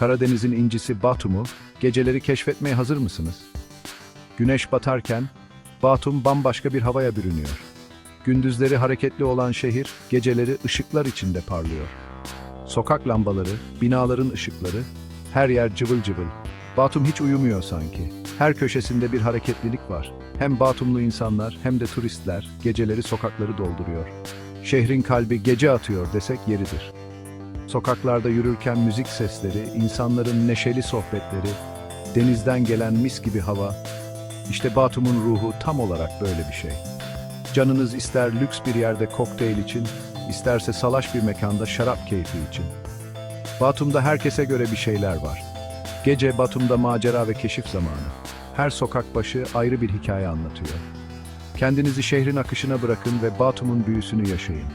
Karadeniz'in incisi Batum'u geceleri keşfetmeye hazır mısınız? Güneş batarken Batum bambaşka bir havaya bürünüyor. Gündüzleri hareketli olan şehir geceleri ışıklar içinde parlıyor. Sokak lambaları, binaların ışıkları, her yer cıvıl cıvıl. Batum hiç uyumuyor sanki. Her köşesinde bir hareketlilik var. Hem Batumlu insanlar hem de turistler geceleri sokakları dolduruyor. Şehrin kalbi gece atıyor desek yeridir. Sokaklarda yürürken müzik sesleri, insanların neşeli sohbetleri, denizden gelen mis gibi hava. İşte Batum'un ruhu tam olarak böyle bir şey. Canınız ister lüks bir yerde kokteyl için, isterse salaş bir mekanda şarap keyfi için. Batum'da herkese göre bir şeyler var. Gece Batum'da macera ve keşif zamanı. Her sokak başı ayrı bir hikaye anlatıyor. Kendinizi şehrin akışına bırakın ve Batum'un büyüsünü yaşayın.